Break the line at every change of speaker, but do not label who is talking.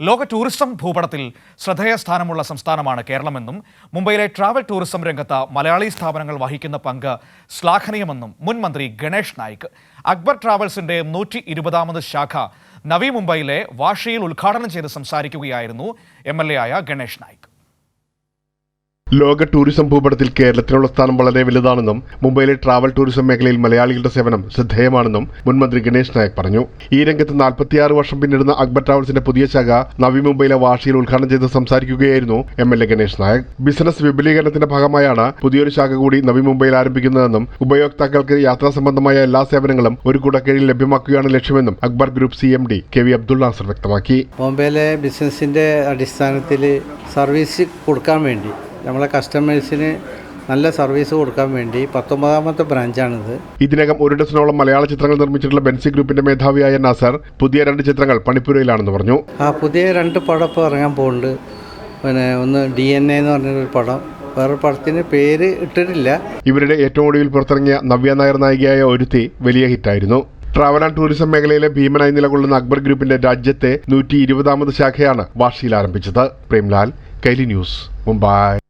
ലോക ടൂറിസം ഭൂപടത്തിൽ ശ്രദ്ധേയ സ്ഥാനമുള്ള സംസ്ഥാനമാണ് കേരളമെന്നും മുംബൈയിലെ ട്രാവൽ ടൂറിസം രംഗത്ത് മലയാളി സ്ഥാപനങ്ങൾ വഹിക്കുന്ന പങ്ക് ശ്ലാഘനീയമെന്നും മുൻ മന്ത്രി ഗണേഷ് നായിക്. അക്ബർ ട്രാവൽസിന്റെ നൂറ്റി ഇരുപതാമത് ശാഖ നവി മുംബൈയിലെ വാഷിയിൽ ഉദ്ഘാടനം ചെയ്ത് സംസാരിക്കുകയായിരുന്നു എം ആയ ഗണേഷ് നായിക്.
ലോക ടൂറിസം ഭൂപടത്തിൽ കേരളത്തിനുള്ള സ്ഥാനം വളരെ വലുതാണെന്നും മുംബൈയിലെ ട്രാവൽ ടൂറിസം മേഖലയിൽ മലയാളികളുടെ സേവനം ശ്രദ്ധേയമാണെന്നും മുൻമന്ത്രി ഗണേഷ് നായക് പറഞ്ഞു. ഈ രംഗത്ത് നാൽപ്പത്തിയാറ് വർഷം പിന്നിടുന്ന അക്ബർ ട്രാവൽസിന്റെ പുതിയ ശാഖ നവി മുംബൈയിലെ വാഷിയിൽ ഉദ്ഘാടനം ചെയ്ത് സംസാരിക്കുകയായിരുന്നു M L A Ganesh Naik business വിപുലീകരണത്തിന്റെ ഭാഗമായാണ് പുതിയൊരു ശാഖ കൂടി നവി മുംബൈയിൽ ആരംഭിക്കുന്നതെന്നും ഉപയോക്താക്കൾക്ക് യാത്രാ സംബന്ധമായ എല്ലാ സേവനങ്ങളും ഒരു കുടക്കീഴിൽ ലഭ്യമാക്കുകയാണ് ലക്ഷ്യമെന്നും Akbar group C M D K V Abdul Nasser വ്യക്തമാക്കി.
മുംബൈയിലെ ബിസിനസിന്റെ അടിസ്ഥാനത്തിൽ സർവീസ് കൊടുക്കാൻ വേണ്ടി നമ്മളെ കസ്റ്റമേഴ്സിന് നല്ല സർവീസ് കൊടുക്കാൻ വേണ്ടി പത്തൊമ്പതാമത്തെ ബ്രാഞ്ചാണിത്
ഇതിനകം ഒരു ഡസനോളം മലയാള ചിത്രങ്ങൾ നിർമ്മിച്ചിട്ടുള്ള ബെൻസി ഗ്രൂപ്പിന്റെ മേധാവിയായ നാസർ പുതിയ രണ്ട് ചിത്രങ്ങൾ പണിപ്പുരയിലാണെന്ന് പറഞ്ഞു.
ആ പുതിയ രണ്ട് പടം ഇപ്പോൾ ഇറങ്ങാൻ പോകുന്നുണ്ട് പിന്നെ ഒന്ന് ഡി എൻ എ എന്ന് പറഞ്ഞൊരു പടം. വേറെ പടത്തിന് പേര് ഇട്ടിട്ടില്ല.
ഇവരുടെ ഏറ്റവും ഒടുവിൽ പുറത്തിറങ്ങിയ നവ്യ നായർ നായികയായ ഒരുത്തി വലിയ ഹിറ്റായിരുന്നു. ട്രാവൽ ആൻഡ് ടൂറിസം മേഖലയിലെ ഭീമനായി നിലകൊള്ളുന്ന അക്ബർ ഗ്രൂപ്പിന്റെ രാജ്യത്തെ നൂറ്റി ഇരുപതാമത് ശാഖയാണ് വാർഷിയിൽ ആരംഭിച്ചത്. പ്രേംലാൽ കൈലി ന്യൂസ് മുംബൈ.